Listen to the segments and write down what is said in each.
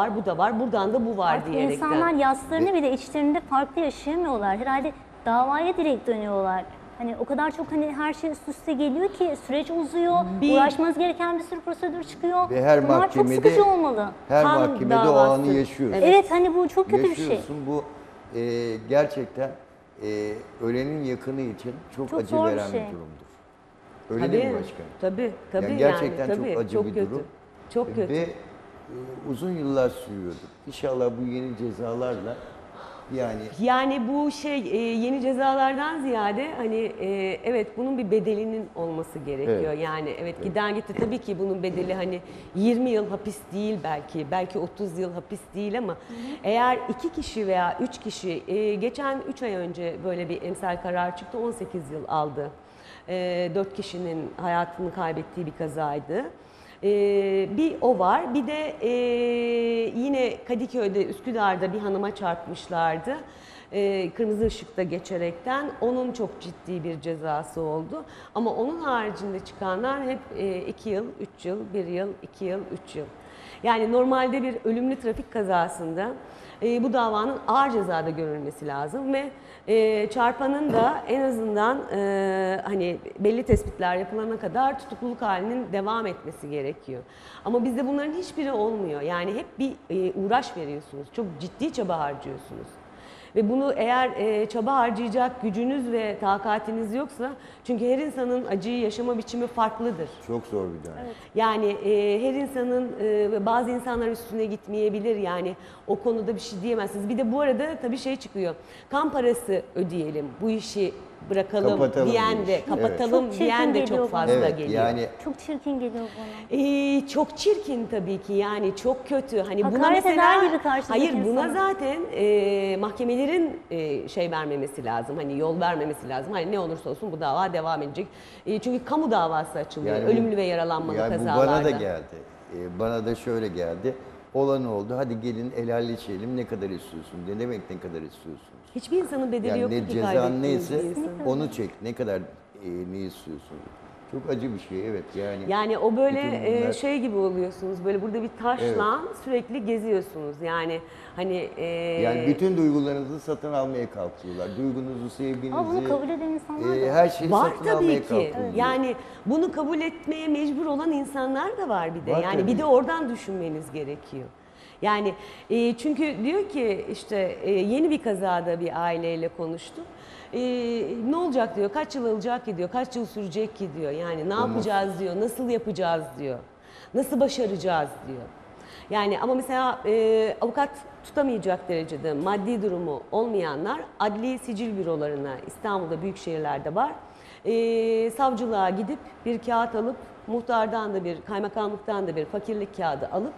var, bu da var, buradan da bu var Artık diyerekten. insanlar yaslarını bile içlerinde farklı yaşayamıyorlar. Herhalde davaya direkt dönüyorlar. Hani o kadar çok hani her şey üst üste geliyor ki süreç uzuyor. Bir- Uğraşmanız gereken bir sürü prosedür çıkıyor. Ve her Bunlar çok mahkemede- sıkıcı olmalı. Her Kan mahkemede o davası. anı yaşıyorsun. Evet, hani bu çok kötü bir şey. Yaşıyorsun. Bu e, gerçekten e, ölenin yakını için çok, Çok acı zor bir veren şey. bir durumdur. Öyle Tabii, değil mi başkanım? Tabii, tabii Yani gerçekten yani, tabii, çok acı bir kötü. durum. Çok kötü. Ve uzun yıllar sürüyordu. İnşallah bu yeni cezalarla yani Yani bu şey e, yeni cezalardan ziyade hani e, evet bunun bir bedelinin olması gerekiyor. Evet. Yani evet giden gitti tabii ki bunun bedeli hani 20 yıl hapis değil belki belki 30 yıl hapis değil ama eğer iki kişi veya üç kişi e, geçen 3 ay önce böyle bir emsal karar çıktı 18 yıl aldı. E, 4 kişinin hayatını kaybettiği bir kazaydı. Ee, bir o var. Bir de ee, yine Kadıköy'de, Üsküdar'da bir hanıma çarpmışlardı. Ee, kırmızı ışıkta geçerekten. Onun çok ciddi bir cezası oldu. Ama onun haricinde çıkanlar hep 2 yıl, 3 yıl, 1 yıl, 2 yıl, 3 yıl. Yani normalde bir ölümlü trafik kazasında e, bu davanın ağır cezada görülmesi lazım ve e, çarpanın da en azından e, hani belli tespitler yapılana kadar tutukluluk halinin devam etmesi gerekiyor. Ama bizde bunların hiçbiri olmuyor. Yani hep bir e, uğraş veriyorsunuz. Çok ciddi çaba harcıyorsunuz. Ve bunu eğer e, çaba harcayacak gücünüz ve takatiniz yoksa çünkü her insanın acıyı yaşama biçimi farklıdır. çok zor bir dönem. Yani e, her insanın e, ve bazı insanlar üstüne gitmeyebilir yani o konuda bir şey diyemezsiniz. Bir de bu arada tabii şey çıkıyor. Kan parası ödeyelim, bu işi bırakalım Kapatalım diyen de, kapatalım Çok diyen de çok bana. fazla Evet geliyor. yani Çok çirkin geliyor bana. Ee, çok çirkin tabii ki yani çok kötü. Hani buna Hakaret mesela eder gibi karşıdaki hayır buna insana. zaten e, mahkemelerin e, şey vermemesi lazım. Hani yol vermemesi lazım. Hani ne olursa olsun bu dava devam edecek. E, çünkü kamu davası açılıyor. Yani bu- ölümlü ve yaralanmalı yani kazalarda. bu bana da geldi. Ee, bana da şöyle geldi. Olan oldu. Hadi gelin helalleşelim. Ne kadar istiyorsun? Ne demek ne kadar istiyorsunuz? Hiçbir insanın bedeli Yani yok ne ki cezan kaybettiğiniz neyse bir insanın. onu çek. Ne kadar e, ne istiyorsun? Çok acı bir şey evet yani. Yani o böyle e, bunlar- şey gibi oluyorsunuz. Böyle burada bir taşla sürekli geziyorsunuz. Yani hani e, Yani bütün duygularınızı satın almaya kalkıyorlar. Duygunuzu, sevginizi, Ama bunu kabul eden insanlar e, da her şeyi Var satın tabii almaya ki. kalkıyorlar. Yani bunu kabul etmeye mecbur olan insanlar da var bir de. Var yani tabii. bir de oradan düşünmeniz gerekiyor. Yani e, çünkü diyor ki işte e, yeni bir kazada bir aileyle konuştum. E, ne olacak diyor, kaç yıl alacak ki diyor, kaç yıl sürecek ki diyor. Yani ne yapacağız diyor, nasıl yapacağız diyor, nasıl başaracağız diyor. Yani ama mesela e, avukat tutamayacak derecede maddi durumu olmayanlar adli sicil bürolarına İstanbul'da büyük şehirlerde var. E, savcılığa gidip bir kağıt alıp muhtardan da bir kaymakamlıktan da bir fakirlik kağıdı alıp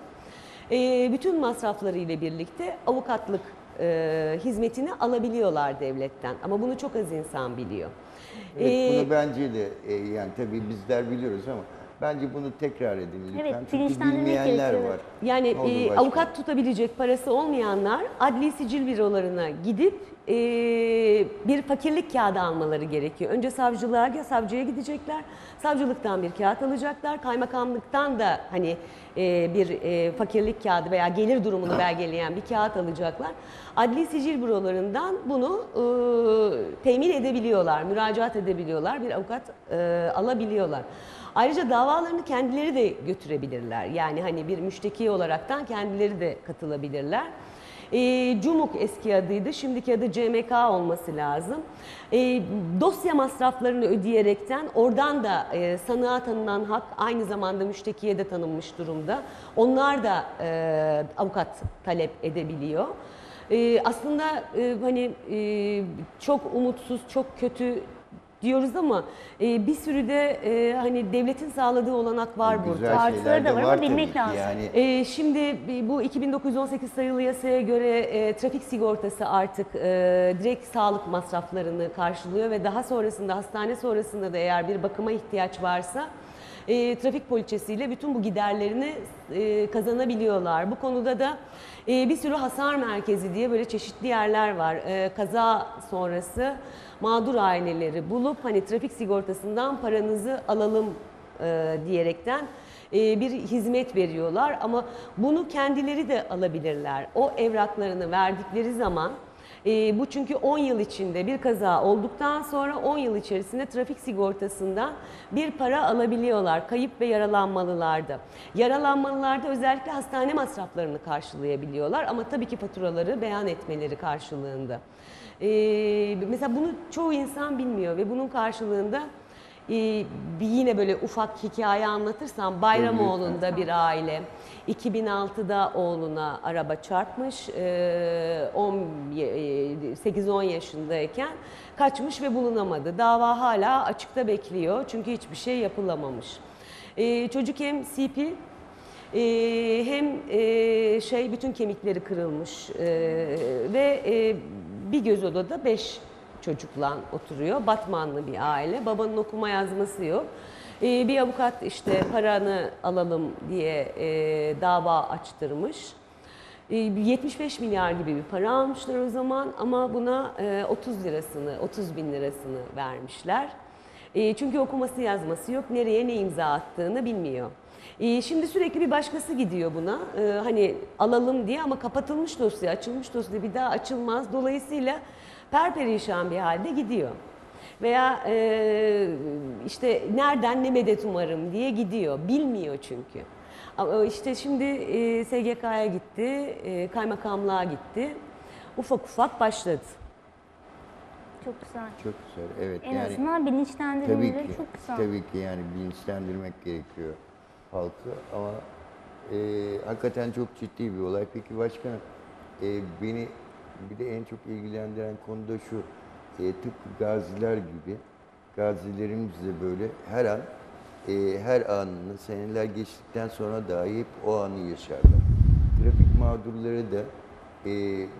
e, bütün masrafları ile birlikte avukatlık e, hizmetini alabiliyorlar devletten. Ama bunu çok az insan biliyor. Evet, bunu bence de e, yani tabii bizler biliyoruz ama bence bunu tekrar edin lütfen. Evet, Çünkü bilinçlendirmek bilmeyenler gerekiyor. var. Yani Ne e, başka? avukat tutabilecek parası olmayanlar adli sicil bürolarına gidip e, bir fakirlik kağıdı almaları gerekiyor. Önce savcılığa, savcıya gidecekler. Savcılıktan bir kağıt alacaklar. Kaymakamlıktan da hani e, bir e, fakirlik kağıdı veya gelir durumunu belgeleyen bir kağıt alacaklar. Adli sicil bürolarından bunu e, temin edebiliyorlar, müracaat edebiliyorlar, bir avukat e, alabiliyorlar. Ayrıca davalarını kendileri de götürebilirler. Yani hani bir müşteki olaraktan kendileri de katılabilirler. E, Cumuk eski adıydı, şimdiki adı CMK olması lazım. E, dosya masraflarını ödeyerekten oradan da e, sanığa tanınan hak aynı zamanda müştekiye de tanınmış durumda. Onlar da e, avukat talep edebiliyor. E, aslında e, hani e, çok umutsuz, çok kötü diyoruz ama e, bir sürü de e, hani devletin sağladığı olanak var burada. Güzel Artıları da var var ama bilmek tabii ki. lazım. Yani E, şimdi bu 2918 sayılı yasaya göre e, trafik sigortası artık e, direkt sağlık masraflarını karşılıyor ve daha sonrasında hastane sonrasında da eğer bir bakıma ihtiyaç varsa e, trafik poliçesiyle bütün bu giderlerini e, kazanabiliyorlar. Bu konuda da e, bir sürü hasar merkezi diye böyle çeşitli yerler var. E, kaza sonrası mağdur aileleri bulup hani trafik sigortasından paranızı alalım e, diyerekten e, bir hizmet veriyorlar ama bunu kendileri de alabilirler. O evraklarını verdikleri zaman e, bu çünkü 10 yıl içinde bir kaza olduktan sonra 10 yıl içerisinde trafik sigortasından bir para alabiliyorlar kayıp ve yaralanmalılarda. Yaralanmalılarda özellikle hastane masraflarını karşılayabiliyorlar ama tabii ki faturaları beyan etmeleri karşılığında. E, mesela bunu çoğu insan bilmiyor ve bunun karşılığında e, bir yine böyle ufak hikaye anlatırsam Bayramoğlu'nda bir aile 2006'da oğluna araba çarpmış e, 10 ye- e, 8-10 yaşındayken kaçmış ve bulunamadı. Dava hala açıkta bekliyor çünkü hiçbir şey yapılamamış. E, çocuk hem CP e, hem e, şey bütün kemikleri kırılmış e, ve e, bir göz odada 5 çocukla oturuyor. Batmanlı bir aile. Babanın okuma yazması yok. Ee, bir avukat işte paranı alalım diye e, dava açtırmış. Ee, 75 milyar gibi bir para almışlar o zaman ama buna e, 30 lirasını, 30 bin lirasını vermişler. E, çünkü okuması yazması yok, nereye ne imza attığını bilmiyor. E, şimdi sürekli bir başkası gidiyor buna. E, hani alalım diye ama kapatılmış dosya, açılmış dosya bir daha açılmaz. Dolayısıyla perperişan bir halde gidiyor. Veya e, işte nereden ne medet umarım diye gidiyor. Bilmiyor çünkü. Ama işte şimdi e, SGK'ya gitti, e, kaymakamlığa gitti. Ufak ufak başladı. Çok güzel. Çok güzel. Evet En yani azından tabii bilinçlendirilmeleri ki çok güzel. tabii ki yani bilinçlendirmek gerekiyor halkı ama e, hakikaten çok ciddi bir olay. Peki başkanım e, beni bir de en çok ilgilendiren konu da şu. E, tıpkı gaziler gibi gazilerimiz de böyle her an e, her anını seneler geçtikten sonra dahi hep o anı yaşarlar. Trafik mağdurları da e,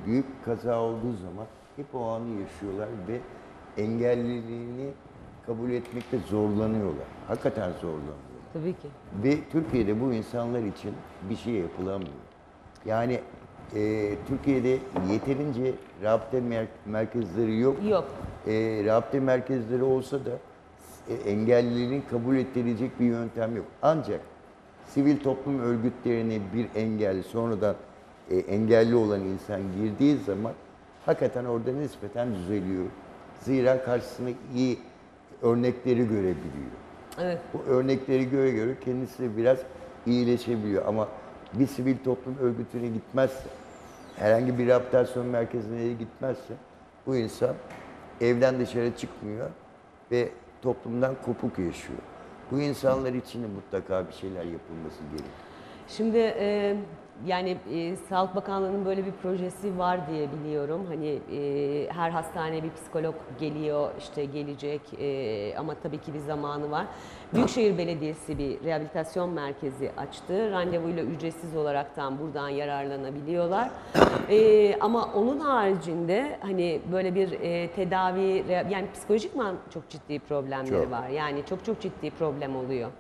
büyük kaza olduğu zaman hep o anı yaşıyorlar ve engelliliğini kabul etmekte zorlanıyorlar. Hakikaten zorlanıyorlar. Tabii ki. Ve Türkiye'de bu insanlar için bir şey yapılamıyor. Yani e, Türkiye'de yeterince rabıta mer- merkezleri yok. Yok. E, rabıta merkezleri olsa da e, engelliliğini kabul ettirecek bir yöntem yok. Ancak sivil toplum örgütlerine bir engelli sonradan e, engelli olan insan girdiği zaman hakikaten orada nispeten düzeliyor. Zira karşısına iyi örnekleri görebiliyor. Evet. Bu örnekleri göre göre kendisi biraz iyileşebiliyor. Ama bir sivil toplum örgütüne gitmezse, herhangi bir rehabilitasyon merkezine gitmezse bu insan evden dışarı çıkmıyor ve toplumdan kopuk yaşıyor. Bu insanlar için de mutlaka bir şeyler yapılması gerekiyor. Şimdi e, yani e, Sağlık Bakanlığı'nın böyle bir projesi var diye biliyorum. Hani e, her hastaneye bir psikolog geliyor, işte gelecek e, ama tabii ki bir zamanı var. Büyükşehir Belediyesi bir rehabilitasyon merkezi açtı. Randevuyla ücretsiz olaraktan buradan yararlanabiliyorlar. E, ama onun haricinde hani böyle bir e, tedavi, yani psikolojikman çok ciddi problemleri Çok. var. Yani çok çok ciddi problem oluyor.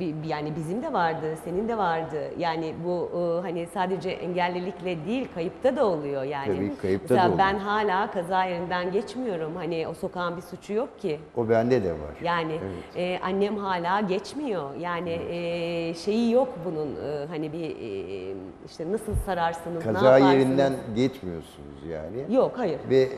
Bi- yani bizim de vardı, senin de vardı. Yani bu e, hani sadece engellilikle değil, kayıpta da oluyor yani. Tabii, kayıpta Mesela da ben hala kaza yerinden geçmiyorum. Hani o sokağın bir suçu yok ki. O bende de var. Yani Evet. e, annem hala geçmiyor. Yani e, şeyi yok bunun. e, hani bir e, işte nasıl sararsınız, ne Kaza yaparsınız? yerinden geçmiyorsunuz yani. Yok, hayır. Ve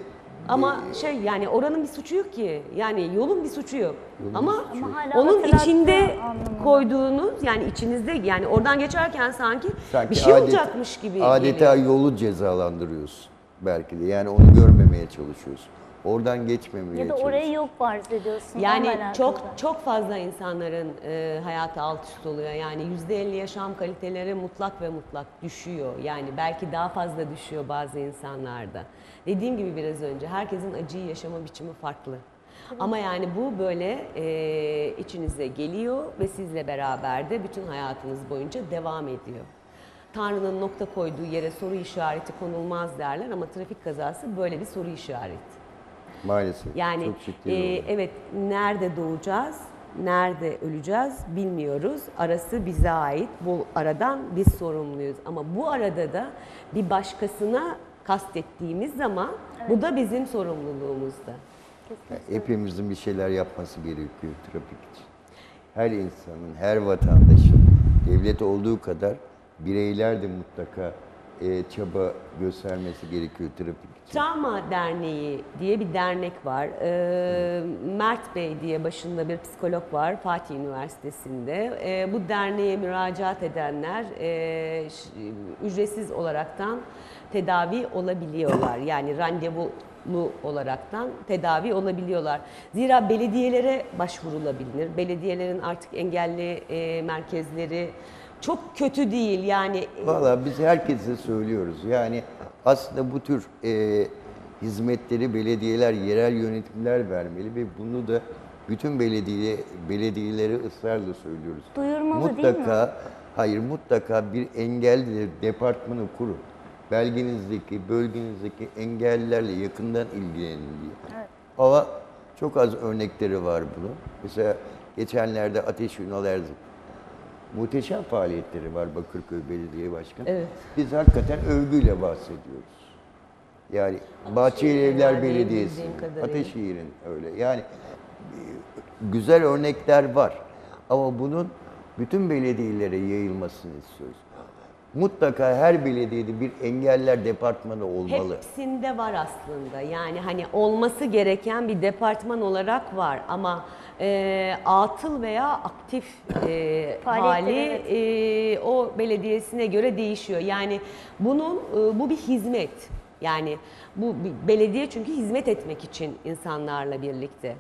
Ama şey yani oranın bir suçu yok ki. Yani yolun bir suçu yok. Ama, Ama hala onun hatırlatma içinde anlamında. koyduğunuz yani içinizde yani oradan geçerken sanki, sanki bir şey adet- olacakmış gibi Adeta geliyor. yolu cezalandırıyorsun belki de. Yani onu görmemeye çalışıyorsun. Oradan geçmemeye Ya da oraya yok farz ediyorsun. Yani onunla çok alakalı. çok fazla insanların e, hayatı alt üst oluyor. Yani yüzde elli yaşam kaliteleri mutlak ve mutlak düşüyor. Yani belki daha fazla düşüyor bazı insanlarda. Dediğim gibi biraz önce herkesin acıyı yaşama biçimi farklı. Ama yani bu böyle e, içinize geliyor ve sizle beraber de bütün hayatınız boyunca devam ediyor. Tanrı'nın nokta koyduğu yere soru işareti konulmaz derler ama trafik kazası böyle bir soru işareti. Maalesef. Yani Çok ciddi e, evet nerede doğacağız, nerede öleceğiz bilmiyoruz. Arası bize ait. Bu aradan biz sorumluyuz. Ama bu arada da bir başkasına kastettiğimiz zaman bu da bizim sorumluluğumuzda. Yani hepimizin bir şeyler yapması gerekiyor trafik için. her insanın, her vatandaşın devlet olduğu kadar bireyler de mutlaka e, çaba göstermesi gerekiyor trafik için. Travma Derneği diye bir dernek var. Ee, Mert Bey diye başında bir psikolog var Fatih Üniversitesi'nde. Ee, bu derneğe müracaat edenler e, ücretsiz olaraktan tedavi olabiliyorlar. Yani randevulu olaraktan tedavi olabiliyorlar. Zira belediyelere başvurulabilir. Belediyelerin artık engelli e, merkezleri çok kötü değil. Yani Valla biz herkese söylüyoruz. Yani aslında bu tür e, hizmetleri belediyeler, yerel yönetimler vermeli ve bunu da bütün belediye belediyelere ısrarla söylüyoruz. Duyurmalı değil mi? mutlaka, hayır mutlaka bir engelli departmanı kurun. Belgenizdeki, bölgenizdeki engellilerle yakından ilgilenin diye. Ama çok az örnekleri var bunun. Mesela geçenlerde Ateş Ünal Erzak muhteşem faaliyetleri var Bakırköy Belediye Başkanı. Evet. Biz hakikaten övgüyle bahsediyoruz. Yani Bahçeli Evler Belediyesi. Ateşehir'in öyle. Yani e, güzel örnekler var. Ama bunun bütün belediyelere yayılmasını istiyoruz. Mutlaka her belediyede bir engeller departmanı olmalı. Hepsinde var aslında. Yani hani olması gereken bir departman olarak var ama e, atıl veya aktif e, hali e, o belediyesine göre değişiyor. Yani bunun e, bu bir hizmet. Yani bu bir belediye çünkü hizmet etmek için insanlarla birlikte.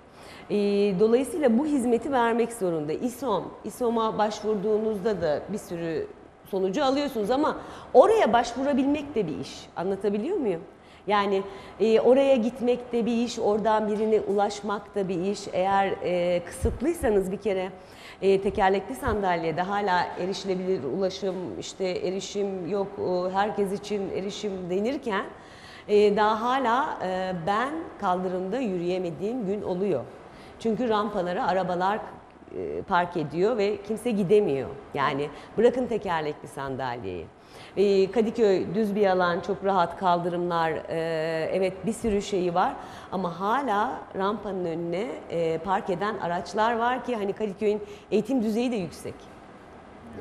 E, dolayısıyla bu hizmeti vermek zorunda. İSOM, İSOM'a başvurduğunuzda da bir sürü sonucu alıyorsunuz ama oraya başvurabilmek de bir iş. Anlatabiliyor muyum? Yani e, oraya gitmek de bir iş, oradan birine ulaşmak da bir iş. Eğer e, kısıtlıysanız bir kere e, tekerlekli sandalyede hala erişilebilir ulaşım, işte erişim yok, e, herkes için erişim denirken e, daha hala e, ben kaldırımda yürüyemediğim gün oluyor. Çünkü rampalara arabalar e, park ediyor ve kimse gidemiyor. Yani bırakın tekerlekli sandalyeyi. E, Kadıköy düz bir alan, çok rahat kaldırımlar, e, evet bir sürü şeyi var ama hala rampanın önüne e, park eden araçlar var ki hani Kadıköy'ün eğitim düzeyi de yüksek.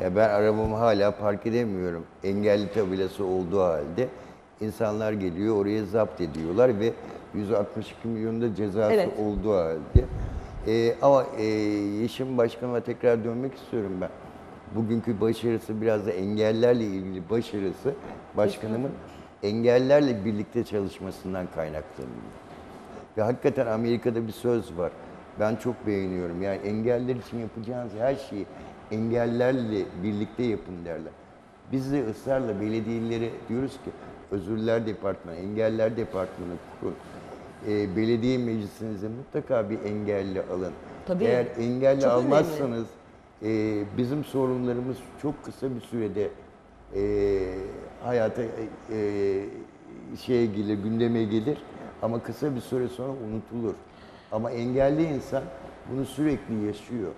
Ya ben arabamı hala park edemiyorum. Engelli tabelası olduğu halde insanlar geliyor oraya zapt ediyorlar ve 162 milyon da cezası Evet. olduğu halde. Ee, ama e, Yeşim Başkanıma tekrar dönmek istiyorum ben. Bugünkü başarısı biraz da engellerle ilgili başarısı başkanımın engellerle birlikte çalışmasından kaynaklanıyor. Ve hakikaten Amerika'da bir söz var. Ben çok beğeniyorum. Yani engeller için yapacağınız her şeyi engellerle birlikte yapın derler. Biz de ısrarla belediyelere diyoruz ki özürler departmanı, engeller departmanı kurun. Ee, belediye meclisinize mutlaka bir engelli alın. Tabii. Eğer engelli Çok önemli. E, bizim sorunlarımız çok kısa bir sürede e, hayata e, şeye gelir, gündeme gelir ama kısa bir süre sonra unutulur. Ama engelli insan bunu sürekli yaşıyor.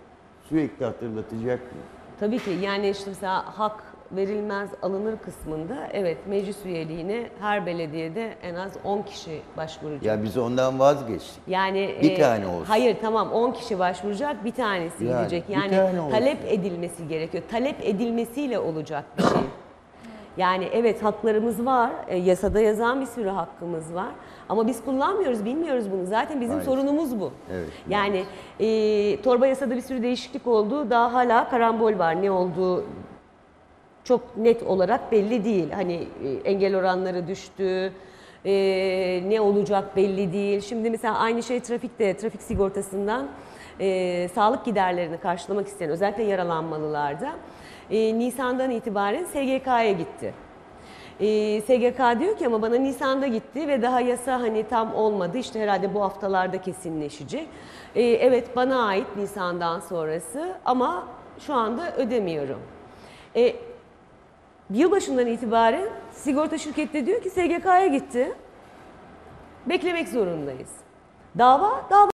Sürekli hatırlatacak mı? Tabii ki yani işte mesela hak verilmez alınır kısmında evet meclis üyeliğine her belediyede en az 10 kişi başvuracak. Ya biz ondan vazgeçtik. Yani Bir e, tane olsun. Hayır tamam 10 kişi başvuracak bir tanesi Yani, gidecek. bir Yani tane olsun. talep edilmesi gerekiyor. Talep edilmesiyle olacak bir şey. Yani evet haklarımız var. e, yasada yazan bir sürü hakkımız var. Ama biz kullanmıyoruz, bilmiyoruz bunu. Zaten bizim Maalesef. sorunumuz bu. Evet, Yani e, torba yasada bir sürü değişiklik oldu. Daha hala karambol var. Ne olduğu çok net olarak belli değil. Hani e, engel oranları düştü, e, ne olacak belli değil. Şimdi mesela aynı şey trafikte, trafik sigortasından e, sağlık giderlerini karşılamak isteyen özellikle yaralanmalılarda e, Nisan'dan itibaren SGK'ya gitti. E, SGK diyor ki ama bana Nisan'da gitti ve daha yasa hani tam olmadı. İşte herhalde bu haftalarda kesinleşecek. Evet bana ait Nisan'dan sonrası ama şu anda ödemiyorum. E, Yılbaşından itibaren sigorta şirketi diyor ki SGK'ya gitti. Beklemek zorundayız. Dava, dava